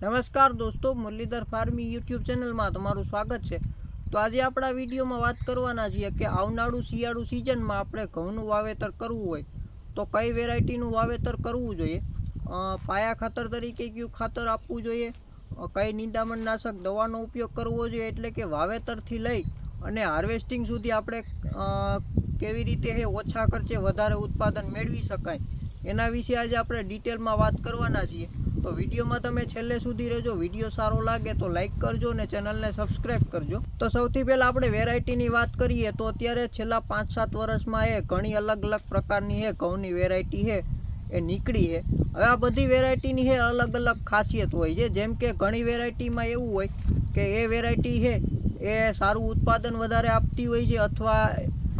નમસ્કાર દોસ્તો, મુરલીધર ફાર્મી યુટ્યુબ ચેનલમાં તમારું સ્વાગત છે. તો આજે આપણા વિડીયોમાં વાત કરવાના છીએ કે આવનારું શિયાળુ સિઝનમાં આપણે ઘઉંનું વાવેતર કરવું હોય તો કઈ વેરાયટીનું વાવેતર કરવું જોઈએ? પાયા ખાતર તરીકે કયું ખાતર આપવું જોઈએ? કઈ નિંદામણનાશક દવાનો ઉપયોગ કરવો જોઈએ એટલે કે વાવેતરથી લઈ અને હાર્વેસ્ટિંગ સુધી આપણે કેવી રીતે એ ઓછા ખર્ચે વધારે ઉત્પાદન મેળવી શકાય એના વિશે આજે આપણે ડિટેલમાં વાત કરવાના છીએ. તો વિડીયોમાં તમે છેલ્લે સુધી રહેજો. વીડિયો સારો લાગે તો લાઈક કરજો અને ચેનલને સબસ્ક્રાઈબ કરજો. તો સૌથી પહેલાં આપણે વેરાયટીની વાત કરીએ તો અત્યારે છેલ્લા પાંચ સાત વર્ષમાં એ ઘણી અલગ અલગ પ્રકારની એ ઘઉંની વેરાયટી છે, એ નીકળી છે. હવે આ બધી વેરાયટીની છે અલગ અલગ ખાસિયત હોય છે. જેમ કે ઘણી વેરાયટીમાં એવું હોય કે એ વેરાયટી છે, એ સારું ઉત્પાદન વધારે આપતી હોય છે અથવા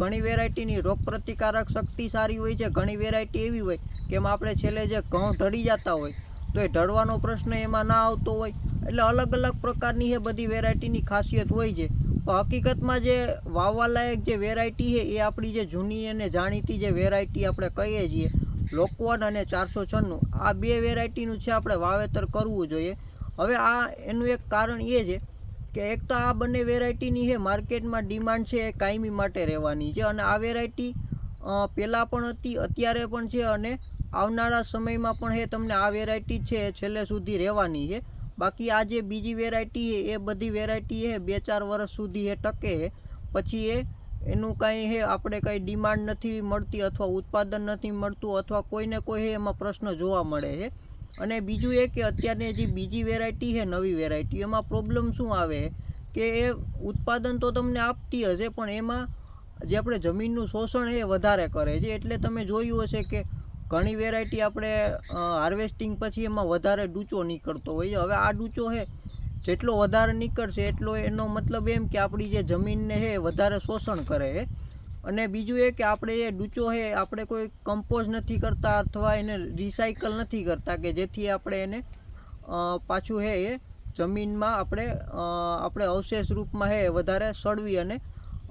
ઘણી વેરાયટીની રોગ પ્રતિકારક શક્તિ સારી હોય છે, ઘણી વેરાયટી એવી હોય કે એમાં આપણે છેલ્લે જે ઘઉં ઢળી જતા હોય તો એ ઢળવાનો પ્રશ્ન એમાં ના આવતો હોય. એટલે અલગ અલગ પ્રકારની એ બધી વેરાયટીની ખાસિયત હોય છે. પણ હકીકતમાં જે વાવવાલાયક જે વેરાયટી છે એ આપણી જે જૂની અને જાણીતી જે વેરાયટી આપણે કહીએ છીએ, લોકવન અને ચારસો છન્નું, આ બે વેરાયટીનું છે આપણે વાવેતર કરવું જોઈએ. હવે આ એનું એક કારણ એ છે કે એક તો આ બંને વેરાયટીની છે માર્કેટમાં ડિમાન્ડ છે એ કાયમી માટે રહેવાની છે અને આ વેરાયટી પહેલાં પણ હતી, અત્યારે પણ છે અને આવનારા સમયમાં પણ એ તમને આ વેરાયટી છે, છેલ્લે સુધી રહેવાની છે બાકી આ જે બીજી વેરાયટી છે એ બધી વેરાયટી એ બે ચાર વર્ષ સુધી એ ટકે પછી એ, એનું કાંઈ હે, આપણે કંઈ ડિમાન્ડ નથી મળતી અથવા ઉત્પાદન નથી મળતું અથવા કોઈને કોઈ હે, એમાં પ્રશ્ન જોવા મળે છે અને બીજું એ કે અત્યારની જે બીજી વેરાયટી છે નવી વેરાયટી એમાં પ્રોબ્લેમ શું આવે કે એ ઉત્પાદન તો તમને આપતી હશે, પણ એમાં જે આપણે જમીનનું શોષણ એ વધારે કરે છે. એટલે તમે જોયું હશે કે ઘણી વેરાયટી આપણે હાર્વેસ્ટિંગ પછી એમાં વધારે ડૂચો નીકળતો હોય છે. હવે આ ડૂચો છે જેટલો વધારે નીકળશે એટલો એનો મતલબ એમ કે આપણી જે જમીનને છે વધારે શોષણ કરે છે અને બીજું એ કે આપણે એ ડૂચો છે આપણે કોઈ કમ્પોઝ નથી કરતા અથવા એને રિસાયકલ નથી કરતા કે જેથી આપણે એને પાછું છે એ જમીનમાં આપણે આપણે અવશેષ રૂપમાં છે વધારે સળવી અને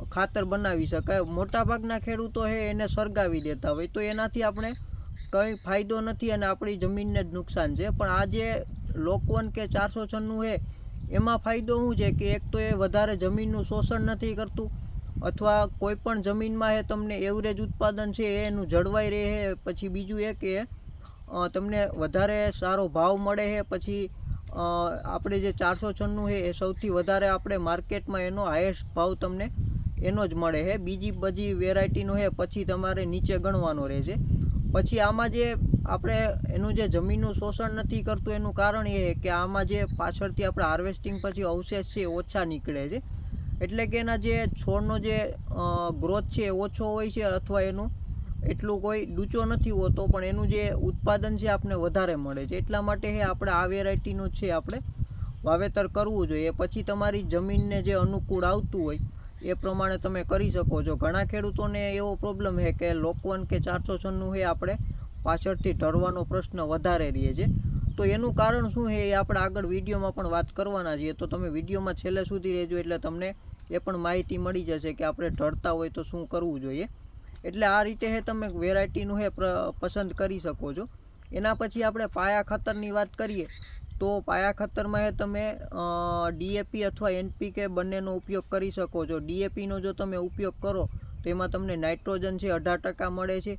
ખાતર બનાવી શકાય. મોટાભાગના ખેડૂતો છે એને સળગાવી દેતા હોય. તો એનાથી આપણે કંઈ ફાયદો નથી અને આપણી જમીનને જ નુકસાન છે. પણ આ જે લોકવન કે ચારસો છન્નું છે, એમાં ફાયદો શું છે કે એક તો એ વધારે જમીનનું શોષણ નથી કરતું, અથવા કોઈ પણ જમીનમાં એ તમને એવરેજ ઉત્પાદન છે, એનું જળવાઈ રહે છે. પછી બીજું એ કે તમને વધારે સારો ભાવ મળે છે. પછી આપણે જે ચારસો છન્નું છે, એ સૌથી વધારે આપણે માર્કેટમાં એનો હાઈએસ્ટ ભાવ તમને એનો જ મળે છે. બીજી બધી વેરાયટીનો છે, પછી તમારે નીચે ગણવાનો રહેશે. પછી આમાં જે આપણે એનું જે જમીનનું શોષણ નથી કરતું એનું કારણ એ કે આમાં જે પાછળથી આપણે હાર્વેસ્ટિંગ પછી અવશેષ છે ઓછા નીકળે છે. એટલે કે એના જે છોડનો જે ગ્રોથ છે એ ઓછો હોય છે અથવા એનું એટલું કોઈ ડૂચો નથી હોતો પણ એનું જે ઉત્પાદન છે આપણે વધારે મળે છે. એટલા માટે આપણે આ વેરાયટીનું છે આપણે વાવેતર કરવું જોઈએ. પછી તમારી જમીનને જે અનુકૂળ આવતું હોય એ પ્રમાણે તમે કરી શકો છો. ઘણા ખેડૂતોને એવો પ્રોબ્લેમ છે કે લોકવન કે ચારસો છન્નું છે આપણે પાછળથી ઢળવાનો પ્રશ્ન વધારે રહે છે. તો એનું કારણ શું છે એ આપણે આગળ વિડીયોમાં પણ વાત કરવાના છીએ. તો તમે વિડીયોમાં છેલ્લે સુધી રહેજો એટલે તમને એ પણ માહિતી મળી જશે કે આપણે ઢળતા હોય તો શું કરવું જોઈએ. એટલે આ રીતે હે તમે વેરાયટીનું હે પસંદ કરી શકો છો. એના પછી આપણે પાયા ખાતરની વાત કરીએ. તો પાયા ખતરમાં એ તમે ડીએપી અથવા એનપીકે બંનેનો ઉપયોગ કરી શકો છો. ડીએપીનો જો તમે ઉપયોગ કરો, તો એમાં તમને નાઇટ્રોજન છે અઢાર ટકા મળે છે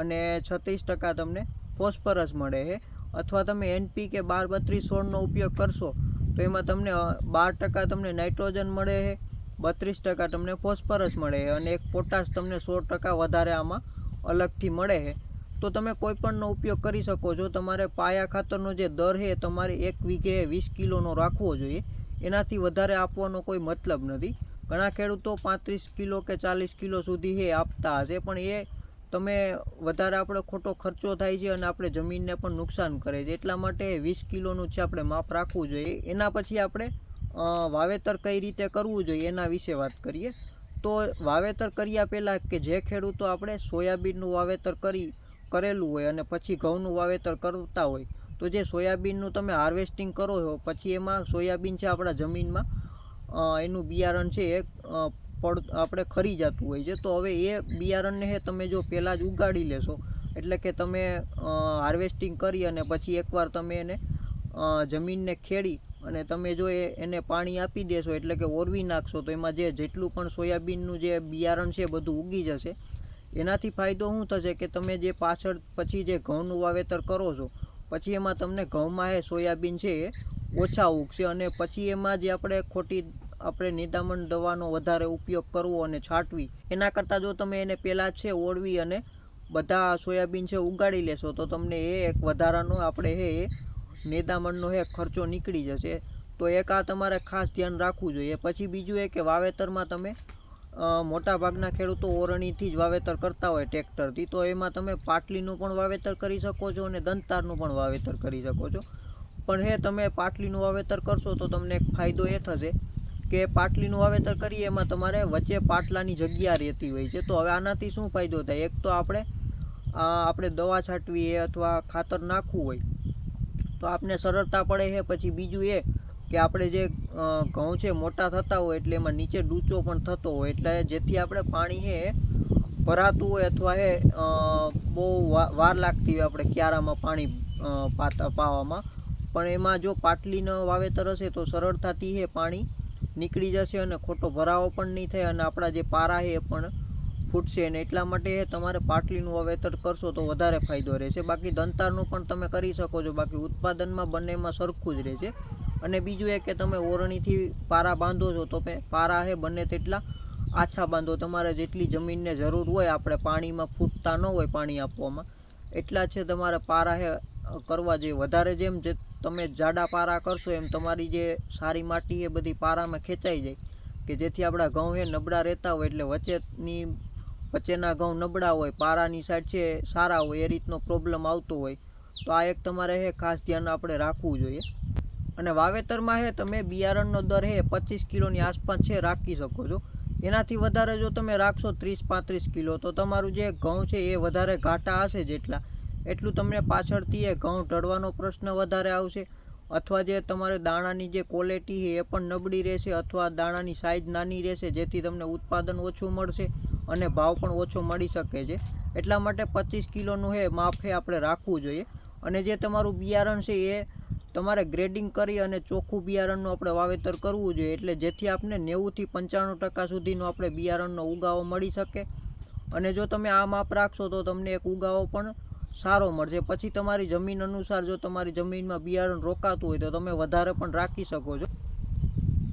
અને છત્રીસ ટકા તમને ફોસ્ફરસ મળે છે. અથવા તમે એનપીકે બાર બત્રીસ સોળનો ઉપયોગ કરશો, તો એમાં તમને બાર ટકા તમને નાઇટ્રોજન મળે છે, બત્રીસ ટકા તમને ફોસ્ફરસ મળે છે અને એક પોટાશ તમને સોળ ટકા વધારે આમાં અલગથી મળે છે. તો તમે કોઈ પણનો ઉપયોગ કરી શકો. છો તમારે પાયા ખાતરનો જે દર છે તમારે એક વીઘે વીસ કિલોનો રાખવો જોઈએ. એનાથી વધારે આપવાનો કોઈ મતલબ નથી. ઘણા ખેડૂતો પાંત્રીસ કિલો કે ચાલીસ કિલો સુધી એ આપતા હશે, પણ એ તમે વધારે આપણે ખોટો ખર્ચો થાય છે અને આપણે જમીનને પણ નુકસાન કરે છે. એટલા માટે વીસ કિલોનું છે આપણે માપ રાખવું જોઈએ. એના પછી આપણે વાવેતર કઈ રીતે કરવું જોઈએ એના વિશે વાત કરીએ. તો વાવેતર કર્યા પહેલાં કે જે ખેડૂતો આપણે સોયાબીનનું વાવેતર કરી કરેલું હોય અને પછી ઘઉંનું વાવેતર કરતા હોય, તો જે સોયાબીનનું તમે હાર્વેસ્ટિંગ કરો છો, પછી એમાં સોયાબીન છે આપણા જમીનમાં એનું બિયારણ છે એ પડ, આપણે ખરી જતું હોય છે. તો હવે એ બિયારણને હે તમે જો પહેલાં જ ઉગાડી લેશો, એટલે કે તમે હાર્વેસ્ટિંગ કરી અને પછી એકવાર તમે એને જમીનને ખેડી અને તમે જો એ, એને પાણી આપી દેશો, એટલે કે ઓરવી નાખશો, તો એમાં જે જેટલું પણ સોયાબીનનું જે બિયારણ છે બધું ઉગી જશે. એનાથી ફાયદો શું થશે કે તમે જે પાછળ પછી જે ઘઉંનું વાવેતર કરો છો, પછી એમાં તમને ઘઉંમાં એ સોયાબીન છે એ ઓછા ઉગશે અને પછી એમાં જે આપણે ખોટી, આપણે નિદામણ દવાનો વધારે ઉપયોગ કરવો અને છાંટવી, એના કરતાં જો તમે એને પહેલાં છે ઓળવી અને બધા સોયાબીન છે ઉગાડી લેશો, તો તમને એ એક વધારાનો આપણે હે એ નિદામણનો હે ખર્ચો નીકળી જશે. તો એક આ તમારે ખાસ ધ્યાન રાખવું જોઈએ. પછી બીજું એ કે વાવેતરમાં તમે અ, મોટા ભાગના ખેડૂતો ઓરણીથી જ વાવેતર કરતા હોય ટ્રેક્ટરથી. તો એમાં તમે પાટલીનું પણ વાવેતર કરી શકો છો અને દંતારનું પણ વાવેતર કરી શકો છો. પણ હે તમે પાટલીનું વાવેતર કરશો તો તમને એક ફાયદો એ થશે કે પાટલીનું વાવેતર કરીએ એમાં તમારે વચ્ચે પાટલાની જગ્યા રહેતી હોય છે. તો હવે આનાથી શું ફાયદો થાય? એક તો આપણે આપણે દવા છાંટવી અથવા ખાતર નાખવું હોય તો આપને સરળતા પડે છે પછી બીજું એ કે આપણે જે ઘઉં છે મોટા થતા હોય એટલે એમાં નીચે ડૂચો પણ થતો હોય એટલે જેથી આપણે પાણી હે ભરાતું હોય અથવા એ બહુ વાર લાગતી હોય આપણે ક્યારામાં પાણી પાતા, પાવામાં. પણ એમાં જો પાટલીનો વાવેતર હશે તો સરળતાથી હે પાણી નીકળી જશે અને ખોટો ભરાવો પણ નહીં થાય અને આપણા જે પારા એ પણ ફૂટશે અને એટલા માટે તમારે પાટલીનું વાવેતર કરશો તો વધારે ફાયદો રહેશે. બાકી દંતારનું પણ તમે કરી શકો છો. બાકી ઉત્પાદનમાં બંનેમાં સરખું જ રહેશે. અને બીજું એ કે તમે ઓરણીથી પારા બાંધો છો તો પારા હે બંને તેટલા આછા બાંધો. તમારે જેટલી જમીનને જરૂર હોય આપણે પાણીમાં ફૂટતા ન હોય પાણી આપવામાં. એટલા છે તમારે પારા હે કરવા જોઈએ. વધારે જેમ જે તમે જાડા પારા કરશો એમ તમારી જે સારી માટી એ બધી પારામાં ખેંચાઈ જાય. કે જેથી આપણા ઘઉં એ નબળા રહેતા હોય એટલે વચ્ચેની, વચ્ચેના ઘઉં નબળા હોય, પારાની સાઈડ છે સારા હોય, એ રીતનો પ્રોબ્લેમ આવતો હોય. તો આ એક તમારે ખાસ ધ્યાન આપણે રાખવું જોઈએ. અને વાવેતરમાં છે તમે બિયારણનો દર હે પચીસ કિલોની આસપાસ છે, રાખી શકો છો. એનાથી વધારે જો તમે રાખશો ત્રીસ પાંત્રીસ કિલો, તો તમારું જે ઘઉં છે એ વધારે ઘાટા હશે જેટલા. એટલું તમને પાછળથી એ ઘઉં ઢળવાનો પ્રશ્ન વધારે આવશે. અથવા જે તમારે દાણાની જે ક્વોલિટી છે એ પણ નબળી રહેશે, અથવા દાણાની સાઇઝ નાની રહેશે, જેથી તમને ઉત્પાદન ઓછું મળશે અને ભાવ પણ ઓછો મળી શકે છે. એટલા માટે પચીસ કિલોનું હે માફે આપણે રાખવું જોઈએ. અને જે તમારું બિયારણ છે એ તમારે ગ્રેડિંગ કરી અને ચોખ્ખું બિયારણનું આપણે વાવેતર કરવું જોઈએ. એટલે જેથી આપણે નેવુંથી પંચાણું ટકા સુધીનો આપણે બિયારણનો ઉગાવો મળી શકે. અને જો તમે આ માપ રાખશો તો તમને એક ઉગાવો પણ સારો મળશે. પછી તમારી જમીન અનુસાર જો તમારી જમીનમાં બિયારણ રોકાતું હોય તો તમે વધારે પણ રાખી શકો છો.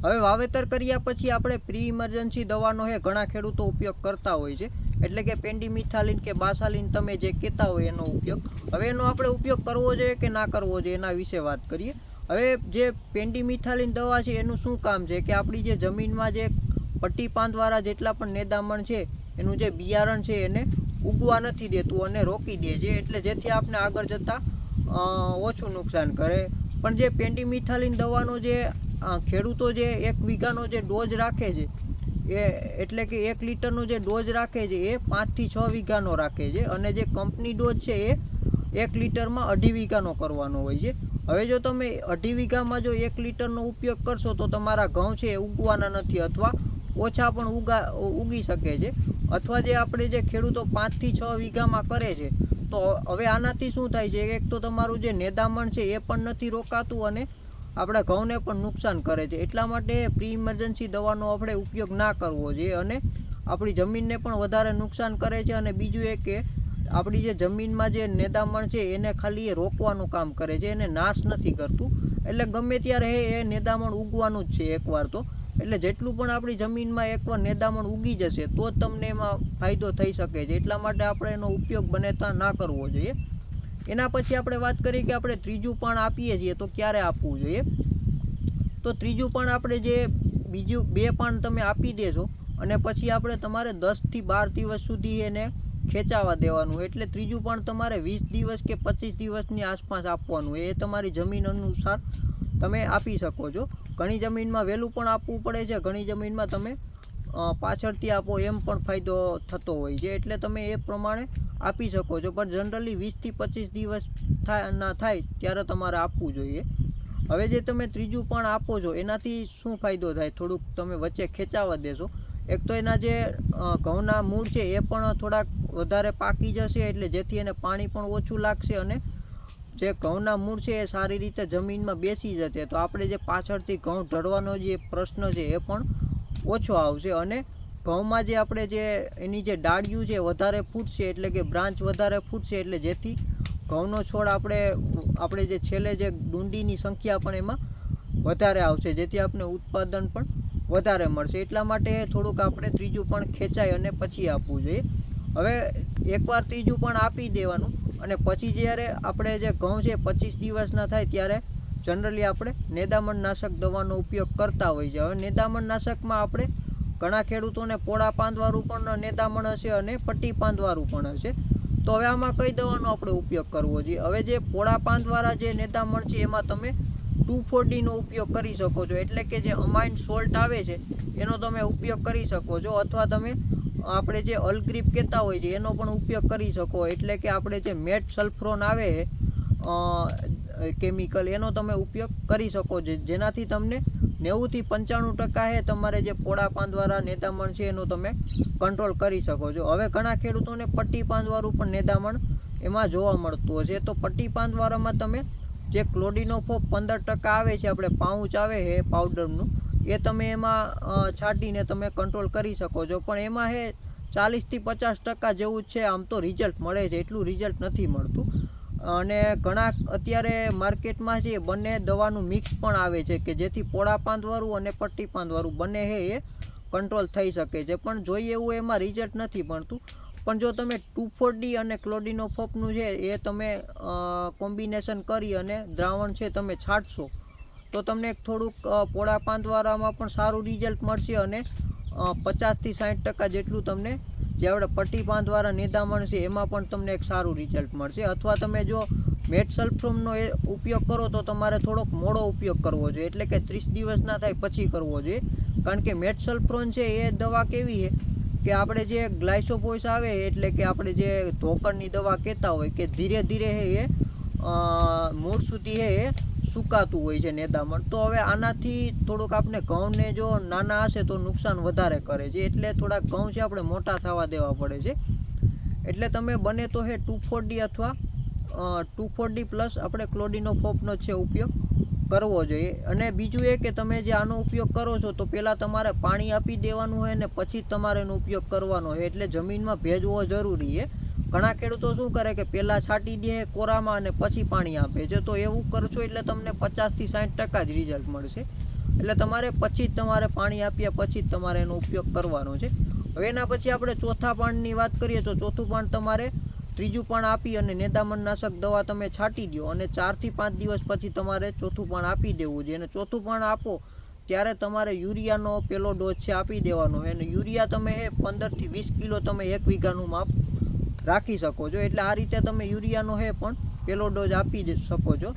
હવે વાવેતર કર્યા પછી આપણે પ્રી ઇમરજન્સી દવાનો હે ઘણા ખેડૂતો ઉપયોગ કરતા હોય છે. એટલે કે પેન્ડીમિથાલિન કે બાસાલિન તમે જે કહેતા હોય એનો ઉપયોગ. હવે એનો આપણે ઉપયોગ કરવો જોઈએ કે ના કરવો જોઈએ એના વિશે વાત કરીએ. હવે જે પેન્ડીમિથાલિન દવા છે એનું શું કામ છે કે આપણી જે જમીનમાં જે પટ્ટી પાંદવાળા જેટલા પણ નેદામણ છે, એનું જે બિયારણ છે એને ઉગવા નથી દેતું અને રોકી દે છે. એટલે જેથી આપણે આગળ જતાં ઓછું નુકસાન કરે. પણ જે પેન્ડીમિથાલિન દવાનો જે ખેડૂતો જે એક વીઘાનો જે ડોઝ રાખે છે એ એટલે કે એક લીટરનો જે ડોઝ રાખે છે એ પાંચથી છ વીઘાનો રાખે છે અને જે કંપની ડોઝ છે એ એક લીટરમાં અઢી વીઘાનો કરવાનો હોય છે. હવે જો તમે અઢી વીઘામાં જો એક લીટરનો ઉપયોગ કરશો તો તમારા ઘઉં છે એ ઉગવાના નથી અથવા ઓછા પણ ઉગા ઉગી શકે છે. અથવા જે આપણે જે ખેડૂતો પાંચથી છ વીઘામાં કરે છે, તો હવે આનાથી શું થાય છે? એક તો તમારું જે નેદામણ છે એ પણ નથી રોકાતું અને આપણા ઘઉંને પણ નુકસાન કરે છે. એટલા માટે પ્રી ઇમરજન્સી દવાનો આપણે ઉપયોગ ના કરવો જોઈએ અને આપણી જમીનને પણ વધારે નુકસાન કરે છે અને બીજું એ કે આપણી જે જમીનમાં જે નેદામણ છે એને ખાલી એ રોકવાનું કામ કરે છે. એને નાશ નથી કરતું. એટલે ગમે ત્યારે એ નેદામણ ઉગવાનું જ છે એકવાર તો. એટલે જેટલું પણ આપણી જમીનમાં એકવાર નેદામણ ઉગી જશે તો જ તમને એમાં ફાયદો થઈ શકે છે. એટલા માટે આપણે એનો ઉપયોગ બને ત્યાં ના કરવો જોઈએ. એના પછી આપણે વાત કરીએ કે આપણે ત્રીજું પણ આપીએ છીએ, તો ક્યારે આપવું જોઈએ? તો ત્રીજું પણ આપણે જે બીજું બે પાણ તમે આપી દેશો અને પછી આપણે તમારે દસથી બાર દિવસ સુધી એને ખેંચાવા દેવાનું. એટલે ત્રીજું પણ તમારે વીસ દિવસ કે પચીસ દિવસની આસપાસ આપવાનું. એ તમારી જમીન અનુસાર તમે આપી શકો છો. ઘણી જમીનમાં વહેલું પણ આપવું પડે છે, ઘણી જમીનમાં તમે પાછળથી આપો એમ પણ ફાયદો થતો હોય છે. એટલે તમે એ પ્રમાણે આપી શકો છો. પણ જનરલી વીસથી પચીસ દિવસ થાય ના થાય ત્યારે તમારે આપવું જોઈએ. હવે જે તમે ત્રીજું પણ આપો છો, એનાથી શું ફાયદો થાય? થોડુંક તમે વચ્ચે ખેંચાવા દેશો. એક તો એના જે ઘઉંના મૂળ છે, એ પણ થોડાક વધારે પાકી જશે, એટલે જેથી એને પાણી પણ ઓછું લાગશે અને જે ઘઉંના મૂળ છે, એ સારી રીતે જમીનમાં બેસી જશે. તો આપણે જે પાછળથી ઘઉં ઢળવાનો જે પ્રશ્ન છે, એ પણ ઓછો આવશે અને ઘઉંમાં જે આપણે જે એની જે ડાળિયું છે વધારે ફૂટશે એટલે કે બ્રાન્ચ વધારે ફૂટશે એટલે જેથી ઘઉંનો છોડ આપણે આપણે જે છેલ્લે જે ડુંડીની સંખ્યા પણ એમાં વધારે આવશે, જેથી આપણે ઉત્પાદન પણ વધારે મળશે. એટલા માટે થોડુંક આપણે ત્રીજું પણ ખેંચાય અને પછી આપવું જોઈએ. હવે એકવાર ત્રીજું પણ આપી દેવાનું અને પછી જ્યારે આપણે જે ઘઉં છે પચીસ દિવસના થાય ત્યારે જનરલી આપણે નેદામણ નાશક દવાનો ઉપયોગ કરતા હોઈએ છીએ. હવે નેદામણ નાશકમાં આપણે ઘણા ખેડૂતોને પોળા પાંદવાળું પણ નેતામણ હશે અને પટ્ટી પાંદવાળું પણ હશે. તો હવે આમાં કઈ દવાનો આપણે ઉપયોગ કરવો જોઈએ? હવે જે પોળા પાંદવાળા જે નેતામણ છે, એમાં તમે ટુ ફોર્ટીનો ઉપયોગ કરી શકો છો. એટલે કે જે અમાઇન સોલ્ટ આવે છે, એનો તમે ઉપયોગ કરી શકો છો. અથવા તમે આપણે જે અલગ્રીપ કહેતા હોય છે, એનો પણ ઉપયોગ કરી શકો. એટલે કે આપણે જે મેટ સલ્ફ્રોન આવે કેમિકલ એનો તમે ઉપયોગ કરી શકો છો જેનાથી તમને નેવુંથી પંચાણું ટકા હે તમારે જે પોળા પાંદવાળા નેદામણ છે એનો તમે કંટ્રોલ કરી શકો છો. હવે ઘણા ખેડૂતોને પટ્ટી પાંદવાળું પણ નેદામણ એમાં જોવા મળતું હશે. તો પટ્ટી પાંદવાળામાં તમે જે ક્લોડિનોફો પંદર ટકા આવે છે, આપણે પાઉચ આવે છે પાવડરનું એ તમે એમાં છાંટીને તમે કંટ્રોલ કરી શકો છો. પણ એમાં હે ચાલીસથી પચાસ ટકા જેવું છે. આમ તો રિઝલ્ટ મળે છે. એટલું રિઝલ્ટ નથી મળતું. અને ઘણા અત્યારે માર્કેટમાં છે બંને દવાનું મિક્સ પણ આવે છે કે જેથી પોળા પાંદવાળું અને પટ્ટી પાંદવાળું બંને છે એ કંટ્રોલ થઈ શકે છે. પણ જોઈએ એવું એમાં રિઝલ્ટ નથી મળતું પણ જો તમે ટુ ડી અને ક્લોડિનોફોપનું છે એ તમે કોમ્બિનેશન કરી અને દ્રાવણ છે તમે છાંટશો, તો તમને થોડુંક પોળા પાંદવાળામાં પણ સારું રિઝલ્ટ મળશે અને પચાસથી સાઠ ટકા જેટલું તમને જે આપણે પટ્ટી પાંદવાળા નિદામણ છે, એમાં પણ તમને એક સારું રિઝલ્ટ મળશે. અથવા તમે જો મેટ સલ્ફ્રોમનો એ ઉપયોગ કરો તો તમારે થોડોક મોડો ઉપયોગ કરવો જોઈએ. એટલે કે ત્રીસ દિવસના થાય પછી કરવો જોઈએ. કારણ કે મેટ સલ્ફ્રોન છે, એ દવા કેવી છે કે આપણે જે ગ્લાયસોપોઇસ આવે, એટલે કે આપણે જે ધોકરની દવા કહેતા હોય કે ધીરે ધીરે એ મૂળ સુધી એ સુકાતું હોય છે નેદામણ તો હવે આનાથી થોડુંક આપણે ઘઉંને જો નાના હશે તો નુકસાન વધારે કરે છે. એટલે થોડાક ઘઉં છે આપણે મોટા થવા દેવા પડે છે. એટલે તમે બને તો હે ટુ ફોર્ટી અથવા ટુ ફોર્ટી પ્લસ આપણે ક્લોડિનોફોપનો છે ઉપયોગ કરવો જોઈએ. અને બીજું એ કે તમે જે આનો ઉપયોગ કરો છો તો પહેલાં તમારે પાણી આપી દેવાનું હોય ને પછી જ તમારે એનો ઉપયોગ કરવાનો હોય. એટલે જમીનમાં ભેજવો જરૂરી છે. ઘણા ખેડૂતો શું કરે કે પહેલાં છાંટી દે કોરામાં અને પછી પાણી આપે. છે તો એવું કરશો એટલે તમને પચાસથી સાઠ ટકા જ રિઝલ્ટ મળશે. એટલે તમારે પછી જ તમારે પાણી આપ્યા પછી જ તમારે એનો ઉપયોગ કરવાનો છે. હવે એના પછી આપણે ચોથા પાણની વાત કરીએ તો ચોથું પાણ તમારે ત્રીજું પાણ આપી અને નેદામણ નાશક દવા તમે છાંટી દો અને ચારથી પાંચ દિવસ પછી તમારે ચોથું પાણ આપી દેવું જોઈએ. અને ચોથું પાણ આપો ત્યારે તમારે યુરિયાનો પેલો ડોઝ છે આપી દેવાનો. અને યુરિયા તમે પંદરથી વીસ કિલો તમે એક વીઘાનું માપ રાખી શકો છો. એટલે આ રીતે તમે યુરિયાનો હે પણ પેલો ડોઝ આપી શકો છો.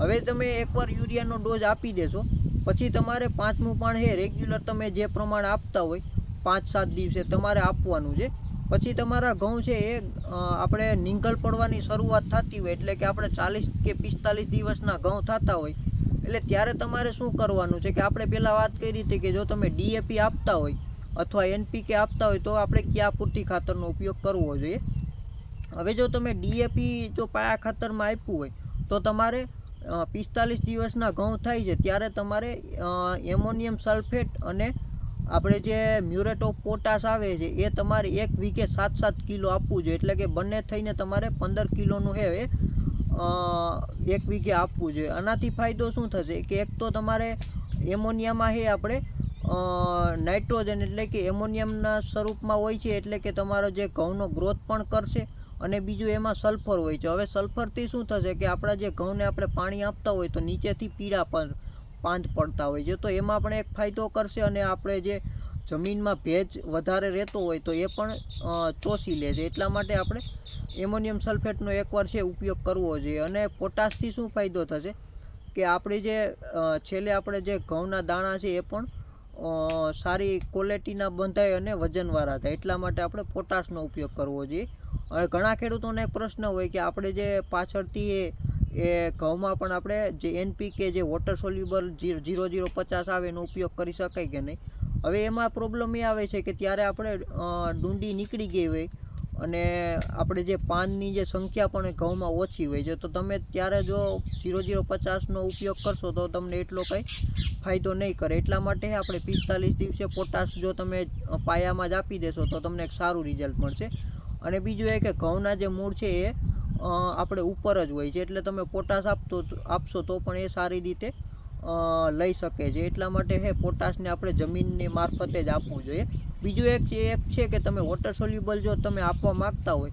હવે તમે એકવાર યુરિયાનો ડોઝ આપી દેશો. પછી તમારે પાંચમું પણ હે, રેગ્યુલર તમે જે પ્રમાણે આપતા હોય પાંચ સાત દિવસે તમારે આપવાનું છે. પછી તમારા ઘઉં છે એ આપણે નીંગલ પડવાની શરૂઆત થતી હોય, એટલે કે આપણે ચાલીસ કે પિસ્તાલીસ દિવસના ઘઉં થતા હોય, એટલે ત્યારે તમારે શું કરવાનું છે કે આપણે પહેલાં વાત કરી હતી કે જો તમે ડીએપી આપતા હોય, અથવા એનપીકે આપતા હોય, તો આપણે ક્યાં પૂરતી ખાતરનો ઉપયોગ કરવો જોઈએ? હવે જો તમે ડીએપી જો પાયા ખાતરમાં આપ્યું હોય, તો તમારે પિસ્તાલીસ દિવસના ઘઉં થાય છે, ત્યારે તમારે એમોનિયમ સલ્ફેટ અને આપણે જે મ્યુરેટ ઓફ પોટાશ આવે છે, એ તમારે એક વીઘે સાત સાત કિલો આપવું જોઈએ એટલે કે બંને થઈને તમારે પંદર કિલોનું હે એક વીઘે આપવું જોઈએ આનાથી ફાયદો શું થશે કે એક તો તમારે એમોનિયામાં હે આપણે નાઇટ્રોજન એટલે કે એમોનિયમના સ્વરૂપમાં હોય છે, એટલે કે તમારો જે ઘઉંનો ગ્રોથ પણ કરશે અને બીજું એમાં સલ્ફર હોય છે. હવે સલ્ફરથી શું થશે કે આપણા જે ઘઉંને આપણે પાણી આપતા હોય તો નીચેથી પીળા પણ પાંદ પડતા હોય છે. તો એમાં પણ એક ફાયદો કરશે અને આપણે જે જમીનમાં ભેજ વધારે રહેતો હોય તો એ પણ ચોસી લે છે. એટલા માટે આપણે એમોનિયમ સલ્ફેટનો એકવાર છે ઉપયોગ કરવો જોઈએ. અને પોટાશથી શું ફાયદો થશે કે આપણે જે છેલ્લે આપણે જે ઘઉંના દાણા છે એ પણ સારી ક્વોલિટીના બંધાય અને વજનવાળા થાય. એટલા માટે આપણે પોટાશનો ઉપયોગ કરવો જોઈએ. હવે ઘણા ખેડૂતોને પ્રશ્ન હોય કે આપણે જે પાછળથી એ એ ઘઉંમાં પણ આપણે જે એનપીકે જે વોટર સોલ્યુબલ જીરો જીરો પચાસ આવે એનો ઉપયોગ કરી શકાય કે નહીં? હવે એમાં પ્રોબ્લેમ એ આવે છે કે ત્યારે આપણે ડુંડી નીકળી ગઈ હોય અને આપણે જે પાનની જે સંખ્યા પણ ઘઉંમાં ઓછી હોય છે, તો તમે ત્યારે જો જીરો જીરો પચાસનો ઉપયોગ કરશો તો તમને એટલો કંઈ ફાયદો નહીં કરે. એટલા માટે આપણે પિસ્તાલીસ દિવસે પોટાશ જો તમે પાયામાં જ આપી દેશો તો તમને એક સારું રિઝલ્ટ મળશે. અને બીજું એ કે ઘઉંના જે મૂળ છે એ આપણે ઉપર જ હોય છે. એટલે તમે પોટાશ આપતો આપશો તો પણ એ સારી રીતે લઈ શકે છે. એટલા માટે હે, પોટાશને આપણે જમીનની મારફતે જ આપવું જોઈએ. બીજું એક છે એક છે કે તમે વોટર સોલ્યુબલ જો તમે આપવા માગતા હોય,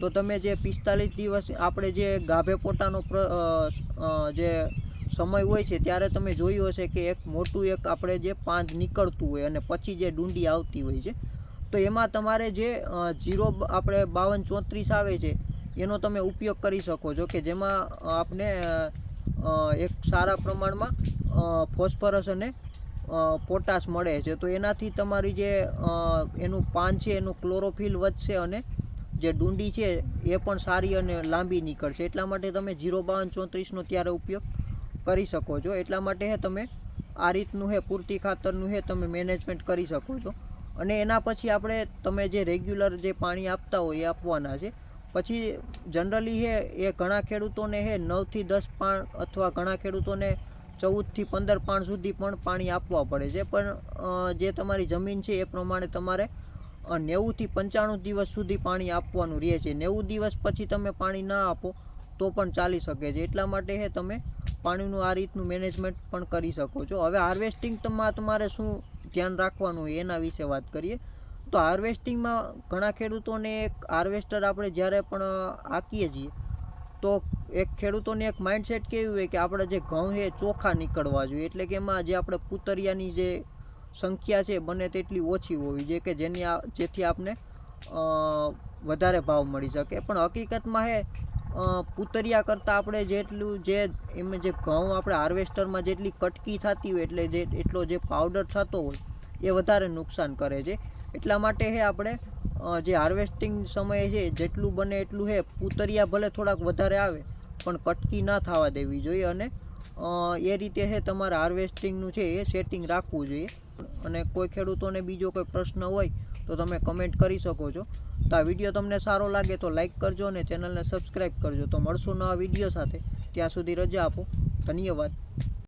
તો તમે જે પિસ્તાલીસ દિવસ આપણે જે ગાભે પોટાનો જે સમય હોય છે, ત્યારે તમે જોયું હશે કે એક મોટું એક આપણે જે પાંદ નીકળતું હોય અને પછી જે ડુંડી આવતી હોય છે તો એમાં તમારે જે જીરો આપણે બાવન ચોત્રીસ આવે છે એનો તમે ઉપયોગ કરી શકો. છો કે જેમાં અ, એક સારા પ્રમાણમાં ફોસ્ફરસ અને પોટાશ મળે છે. તો એનાથી તમારી જે એનું પાન છે એનું ક્લોરોફિલ વધશે અને જે ડુંડી છે એ પણ સારી અને લાંબી નીકળશે. એટલા માટે તમે જીરો બાવન ચોત્રીસનો ત્યારે ઉપયોગ કરી શકો છો. એટલા માટે હે તમે આ રીતનું હે પૂરતી ખાતરનું હે તમે મેનેજમેન્ટ કરી શકો છો. અને એના પછી આપણે તમે જે રેગ્યુલર જે પાણી આપતા હોય એ આપવાના છે. પછી જનરલી હે, એ ઘણા ખેડૂતોને હે, નવથી દસ પાણ અથવા ઘણા ખેડૂતોને ચૌદથી પંદર પાણ સુધી પણ પાણી આપવા પડે છે. પણ જે તમારી જમીન છે એ પ્રમાણે તમારે નેવુંથી પંચાણું દિવસ સુધી પાણી આપવાનું રહે છે. નેવું દિવસ પછી તમે પાણી ના આપો તો પણ ચાલી શકે છે. એટલા માટે હે તમે પાણીનું આ રીતનું મેનેજમેન્ટ પણ કરી શકો છો. હવે હાર્વેસ્ટિંગમાં તમારે શું ધ્યાન રાખવાનું હોય એના વિશે વાત કરીએ. તો હાર્વેસ્ટિંગમાં ઘણા ખેડૂતોને એક હાર્વેસ્ટર આપણે જ્યારે પણ આંકીએ છીએ, તો એક ખેડૂતોને એક માઇન્ડસેટ કેવું હોય કે આપણે જે ઘઉં છે ચોખા નીકળવા જોઈએ. એટલે કે એમાં જે આપણે પૂતરિયાની જે સંખ્યા છે બને તેટલી ઓછી હોવી જોઈએ કે જેની જેથી આપને વધારે ભાવ મળી શકે. પણ હકીકતમાં હે પૂતરિયા કરતાં આપણે જેટલું જે, એમાં જે ઘઉં આપણે હાર્વેસ્ટરમાં જેટલી કટકી થતી હોય એટલે જે, એટલો જે પાવડર થતો હોય, એ વધારે નુકસાન કરે છે. એટલા માટે હે આપણે જે હાર્વેસ્ટિંગ સમયે છે, જેટલું બને એટલું હે, પૂતરિયા ભલે થોડાક વધારે આવે, પણ કટકી ના થવા દેવી જોઈએ અને એ રીતે છે તમારે હાર્વેસ્ટિંગનું છે એ સેટિંગ રાખવું જોઈએ. અને કોઈ ખેડૂતોને બીજો કોઈ પ્રશ્ન હોય તો તમે કમેન્ટ કરી શકો છો. તો આ વીડિયો તમને સારો લાગે તો લાઇક કરજો અને ચેનલને સબસ્ક્રાઈબ કરજો. તો મળશું નવા વીડિયો સાથે. ત્યાં સુધી રજા આપો. ધન્યવાદ.